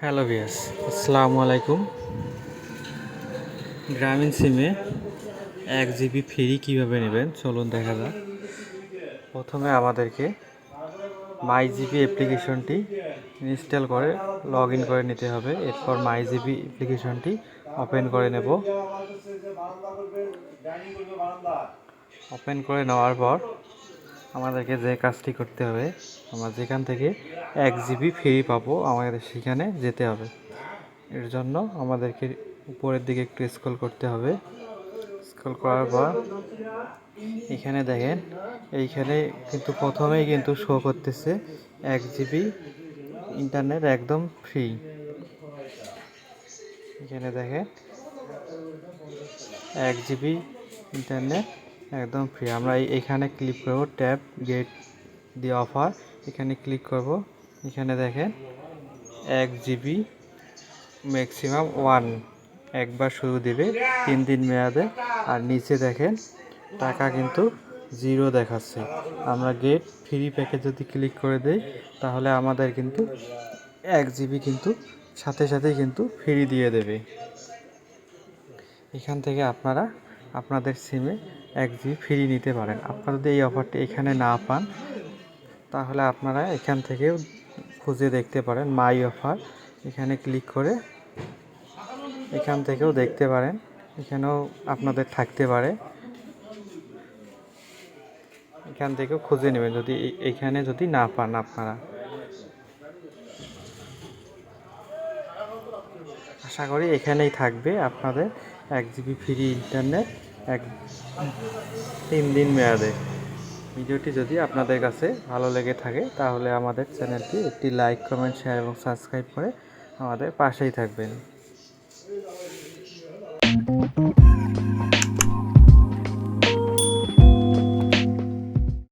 Hello ভিয়াস আসসালামু আলাইকুম। গ্রামীণ সিমে এক জিবি ফ্রি কীভাবে নেবেন? চলুন দেখা যাক। প্রথমে আমাদেরকে মাই জিবি অ্যাপ্লিকেশনটি ইনস্টল করে লগ ইন করে নিতে হবে। এরপর মাই জিবি অ্যাপ্লিকেশনটি ওপেন করে নেব। ওপেন করে নেওয়ার পর আমাদেরকে যে কাজটি করতে হবে, আমরা যেখান থেকে এক জিবি ফ্রি পাবো, আমাদের সেখানে যেতে হবে। এর জন্য আমাদেরকে উপরের দিকে একটু স্ক্রল করতে হবে। স্ক্রল করার পর এখানে দেখেন, এইখানে কিন্তু প্রথমেই কিন্তু শো করতেছে এক জিবি ইন্টারনেট একদম ফ্রি এখানে দেখেন, এক জিবি ইন্টারনেট একদম ফ্রি আমরা এখানে ক্লিক করব ট্যাব গেট দি অফার এখানে ক্লিক করব। এখানে দেখেন এক জিবি ম্যাক্সিমাম ওয়ান একবার শুরু দিবে, তিন দিন মেয়াদে। আর নিচে দেখেন টাকা কিন্তু জিরো দেখাচ্ছে। আমরা গেট ফ্রি প্যাকে যদি ক্লিক করে দেই, তাহলে আমাদের কিন্তু এক জিবি কিন্তু সাথে সাথেই কিন্তু ফ্রি দিয়ে দেবে। এখান থেকে আপনারা আপনাদের সিমে এক জিবি ফ্রি নিতে পারেন। আপনারা যদি এই অফারটি এখানে না পান, তাহলে আপনারা এখান থেকেও খুঁজে দেখতে পারেন মাই অফার। এখানে ক্লিক করে এখান থেকেও দেখতে পারেন। এখানেও আপনাদের থাকতে পারে। এখান থেকেও খুঁজে নেবেন যদি এখানে যদি না পান আপনারা। আশা করি এখানেই থাকবে আপনাদের এক জিবি ফ্রি ইন্টারনেট। এক তিন দিন মেয়াদে। ভিডিওটি যদি আপনাদের কাছে ভালো লেগে থাকে, তাহলে আমাদের চ্যানেলটি একটি লাইক, কমেন্ট, শেয়ার এবং সাবস্ক্রাইব করে আমাদের পাশেই থাকবেন।